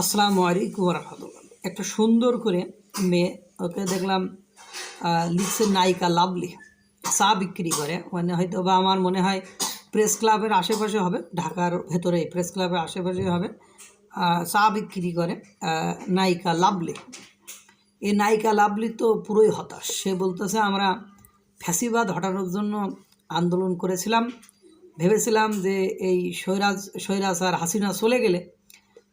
আসসালামু আলাইকুম রহমতুল্লাহ একটা সুন্দর করে মেয়ে, ওকে দেখলাম লিখছে নায়িকা লাভলি। চা বিক্রি করে। মানে হয়তো বা আমার মনে হয় প্রেস ক্লাবের আশেপাশে হবে, ঢাকার ভেতরে প্রেস ক্লাবের আশেপাশে হবে। চা বিক্রি করে নায়িকা লাভলি। এই নায়িকা লাভলি তো পুরোই হতাশ। সে বলতেছে, আমরা ফ্যাসিবাদ হটানোর জন্য আন্দোলন করেছিলাম। ভেবেছিলাম যে এই সৈরাজ সৈরাজ আর হাসিনা চলে গেলে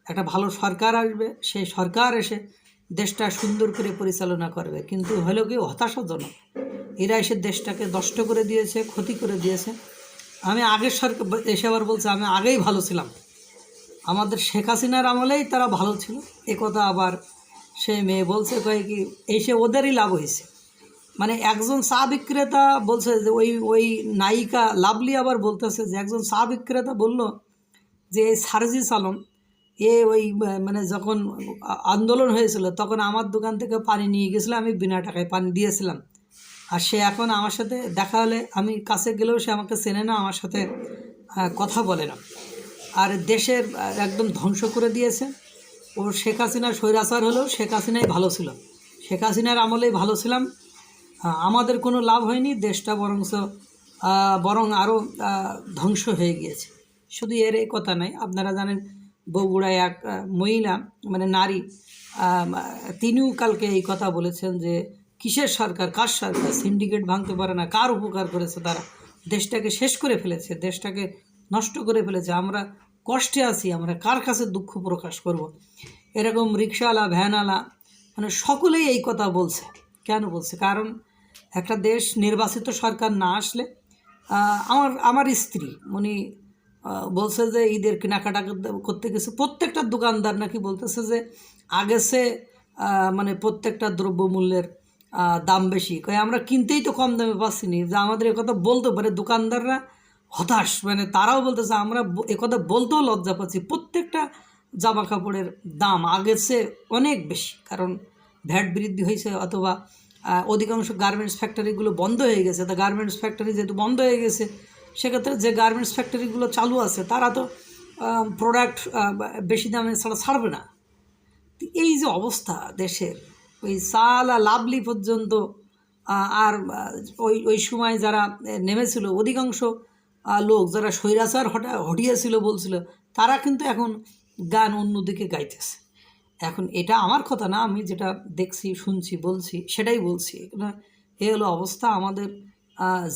একটা ভালো সরকার আসবে, সেই সরকার এসে দেশটা সুন্দর করে পরিচালনা করবে। কিন্তু হলো কি হতাশাজনক? এরা এসে দেশটাকে নষ্ট করে দিয়েছে, ক্ষতি করে দিয়েছে। আমি আগের সরকার, এসে আবার বলছে, আমি আগেই ভালো ছিলাম। আমাদের শেখ হাসিনার আমলেই তারা ভালো ছিল। একথা আবার সে মেয়ে বলছে, কয়ে কি, এসে ওদেরই লাভ হয়েছে। মানে একজন চা বিক্রেতা বলছে যে, ওই ওই নায়িকা লাভলি আবার বলতেছে যে, একজন চা বিক্রেতা বলল যে, এই সার্জিস আলম এ ওই মানে যখন আন্দোলন হয়েছিল, তখন আমার দোকান থেকে পানি নিয়ে গেছিল, আমি বিনা টাকায় পানি দিয়েছিলাম। আর সে এখন আমার সাথে দেখা হলে, আমি কাছে গেলেও সে আমাকে চেনে না, আমার সাথে কথা বলে না। আর দেশের একদম ধ্বংস করে দিয়েছে। ও শেখ হাসিনা স্বৈরাচার হলেও শেখ হাসিনাই ভালো ছিল। শেখ হাসিনার আমলেই ভালো ছিলাম। আমাদের কোনো লাভ হয়নি, দেশটা বরংস বরং আরও ধ্বংস হয়ে গিয়েছে। শুধু এর এই কথা নাই আপনারা জানেন বগুড়ায় এক মহিলা মানে নারী তিনিও কালকে এই কথা বলেছেন যে কিসের সরকার, কার সরকার? সিন্ডিকেট ভাঙতে পারে না, কার উপকার করেছে তারা? দেশটাকে শেষ করে ফেলেছে, দেশটাকে নষ্ট করে ফেলেছে। আমরা কষ্টে আছি, আমরা কার কাছে দুঃখ প্রকাশ করব। এরকম রিক্সাওয়ালা, ভ্যানওয়ালা মানে সকলেই এই কথা বলছে। কেন বলছে? কারণ একটা দেশ নির্বাচিত সরকার না আসলে আমার আমার স্ত্রী, উনি বলছে যে ঈদের কেনাকাটা করতে- গেছে। প্রত্যেকটা দোকানদার নাকি বলতেছে যে আগে সে মানে প্রত্যেকটা দ্রব্যমূল্যের দাম বেশি। কয়ে, আমরা কিনতেই তো কম দামে পাচ্ছি নি যে আমাদের কথা বলতে পারে, দোকানদাররা হতাশ। মানে তারাও বলতেছে, আমরা একথা বলতেও লজ্জা পাচ্ছি। প্রত্যেকটা জামা কাপড়ের দাম আগের চেয়ে অনেক বেশি। কারণ ভ্যাট বৃদ্ধি হয়েছে অথবা অধিকাংশ গার্মেন্টস ফ্যাক্টরিগুলো বন্ধ হয়ে গেছে। তা গার্মেন্টস ফ্যাক্টরি যেহেতু বন্ধ হয়ে গেছে সেক্ষেত্রে যে গার্মেন্টস ফ্যাক্টরিগুলো চালু আছে, তারা তো প্রোডাক্ট বেশি দামে ছাড়া ছাড়বে না। এই যে অবস্থা দেশের, ওই সালা লাভলি পর্যন্ত আর ওই ওই সময় যারা নেমেছিল, অধিকাংশ লোক যারা স্বৈরাচার হটা, হটিয়েছিল বলছিল, তারা কিন্তু এখন গান অন্যদিকে গাইতেছে। এখন এটা আমার কথা না, আমি যেটা দেখছি, শুনছি, বলছি, সেটাই বলছি। এ হলো অবস্থা আমাদের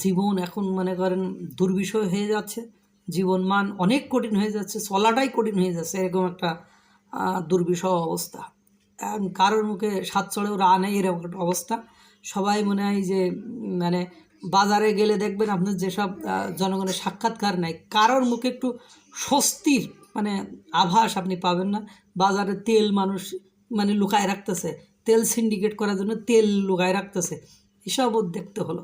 জীবন এখন মনে করেন দুর্বিষয় হয়ে যাচ্ছে। জীবন মান অনেক কঠিন হয়ে যাচ্ছে, চলাটাই কঠিন হয়ে যাচ্ছে, এরকম একটা দুর্বিষহ অবস্থা। কারোর মুখে সাত চড়েও রা নেই এরকম একটা অবস্থা। সবাই মনে হয় যে মানে বাজারে গেলে দেখবেন আপনার যেসব জনগণের সাক্ষাৎকার নেয় কারোর মুখে একটু স্বস্তির মানে আভাস আপনি পাবেন না। বাজারে তেল মানুষ মানে লুকায় রাখতেছে, তেল সিন্ডিকেট করার জন্য তেল লুকায় রাখতেছে, এসবও দেখতে হলো।